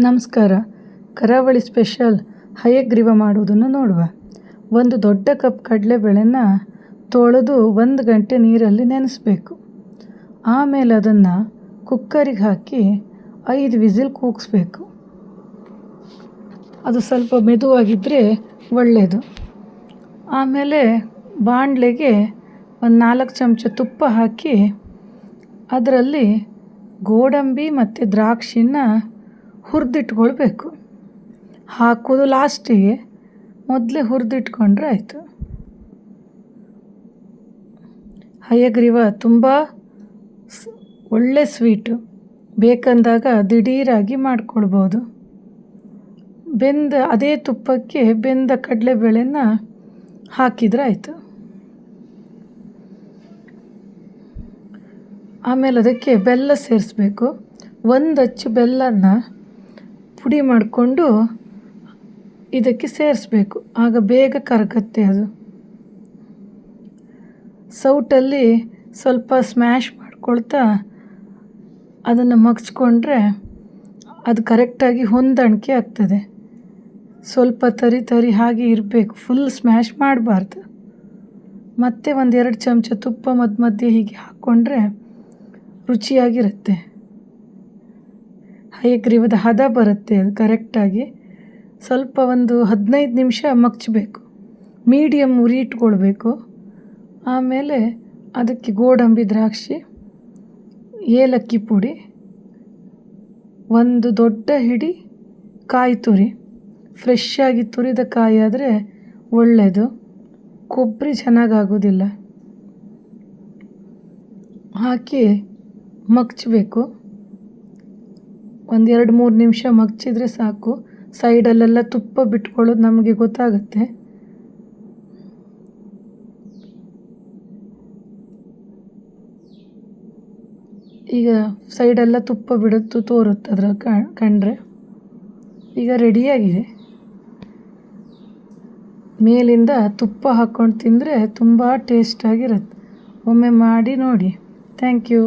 ನಮಸ್ಕಾರ. ಕರಾವಳಿ ಸ್ಪೆಷಲ್ ಹಯಗ್ರೀವ ಮಾಡುವುದನ್ನು ನೋಡುವ. ಒಂದು ದೊಡ್ಡ ಕಪ್ ಕಡಲೆಬೇಳೆನ ತೊಳೆದು ಒಂದು ಗಂಟೆ ನೀರಲ್ಲಿ ನೆನೆಸ್ಬೇಕು. ಆಮೇಲೆ ಅದನ್ನು ಕುಕ್ಕರಿಗೆ ಹಾಕಿ ಐದು ವಿಸಿಲ್ ಕೂಗಿಸ್ಬೇಕು. ಅದು ಸ್ವಲ್ಪ ಮೆದುವಾಗಿದ್ದರೆ ಒಳ್ಳೆಯದು ಆಮೇಲೆ ಬಾಣಲೆಗೆ ಒಂದು ನಾಲ್ಕು ಚಮಚ ತುಪ್ಪ ಹಾಕಿ ಅದರಲ್ಲಿ ಗೋಡಂಬಿ ಮತ್ತು ದ್ರಾಕ್ಷಿನ ಹುರಿದಿಟ್ಕೊಳ್ಬೇಕು. ಹಾಕೋದು ಲಾಸ್ಟಿಗೆ ಮೊದಲೇ ಹುರಿದಿಟ್ಕೊಂಡ್ರೆ ಆಯಿತು. ಹಯಗ್ರೀವ, ತುಂಬ ಒಳ್ಳೆ ಸ್ವೀಟು. ಬೇಕಂದಾಗ ದಿಢೀರಾಗಿ ಮಾಡ್ಕೊಳ್ಬೋದು. ಬೆಂದ, ಅದೇ ತುಪ್ಪಕ್ಕೆ ಬೆಂದ ಕಡಲೆಬೇಳೆನ ಹಾಕಿದ್ರೆ ಆಯಿತು. ಆಮೇಲೆ ಅದಕ್ಕೆ ಬೆಲ್ಲ ಸೇರಿಸ್ಬೇಕು. ಒಂದು ಅಚ್ಚು ಬೆಲ್ಲನ ಪುಡಿ ಮಾಡಿಕೊಂಡು ಇದಕ್ಕೆ ಸೇರಿಸ್ಬೇಕು. ಆಗ ಬೇಗ ಕರಗತ್ತೆ ಅದು. ಸೌಟಲ್ಲಿ ಸ್ವಲ್ಪ ಸ್ಮ್ಯಾಶ್ ಮಾಡ್ಕೊಳ್ತಾ ಅದನ್ನು ಮಗ್ಸ್ಕೊಂಡ್ರೆ ಅದು ಕರೆಕ್ಟಾಗಿ ಹೊಂದಾಣಿಕೆ ಆಗ್ತದೆ. ಸ್ವಲ್ಪ ತರಿ ತರಿ ಹಾಗೆ ಇರಬೇಕು. ಫುಲ್ ಸ್ಮ್ಯಾಶ್ ಮಾಡಬಾರ್ದು. ಮತ್ತೆ ಒಂದೆರಡು ಚಮಚ ತುಪ್ಪ ಮಧ್ಯ ಮಧ್ಯೆ ಹೀಗೆ ಹಾಕ್ಕೊಂಡ್ರೆ ರುಚಿಯಾಗಿರುತ್ತೆ. ಹಯಗ್ರೀವದ ಹದ ಬರುತ್ತೆ ಅದು ಕರೆಕ್ಟಾಗಿ. ಸ್ವಲ್ಪ ಒಂದು ಹದಿನೈದು ನಿಮಿಷ ಮಗ್ಚಬೇಕು. ಮೀಡಿಯಮ್ ಉರಿ ಇಟ್ಕೊಳ್ಬೇಕು ಆಮೇಲೆ ಅದಕ್ಕೆ ಗೋಡಂಬಿ ದ್ರಾಕ್ಷಿ, ಏಲಕ್ಕಿ ಪುಡಿ, ಒಂದು ದೊಡ್ಡ ಹಿಡಿ ಕಾಯಿ ತುರಿ. ಫ್ರೆಶ್ ಆಗಿ ತುರಿದ ಕಾಯಿ ಆದರೆ ಒಳ್ಳೆಯದು ಕೊಬ್ಬರಿ ಚೆನ್ನಾಗಾಗೋದಿಲ್ಲ. ಹಾಕಿ ಮಗ್ಚಬೇಕು. ಒಂದು ಎರಡು ಮೂರು ನಿಮಿಷ ಮಗ್ಚಿದ್ರೆ ಸಾಕು. ಸೈಡಲ್ಲೆಲ್ಲ ತುಪ್ಪ ಬಿಟ್ಕೊಳ್ಳೋದು ನಮಗೆ ಗೊತ್ತಾಗುತ್ತೆ. ಈಗ ಸೈಡೆಲ್ಲ ತುಪ್ಪ ಬಿಡುತ್ತು ತೋರುತ್ತೆ ಅದರ ಕಂಡ್ರೆ. ಈಗ ರೆಡಿಯಾಗಿದೆ. ಮೇಲಿಂದ ತುಪ್ಪ ಹಾಕ್ಕೊಂಡು ತಿಂದರೆ ತುಂಬ ಟೇಸ್ಟಾಗಿರುತ್ತೆ ಒಮ್ಮೆ ಮಾಡಿ ನೋಡಿ. Thank you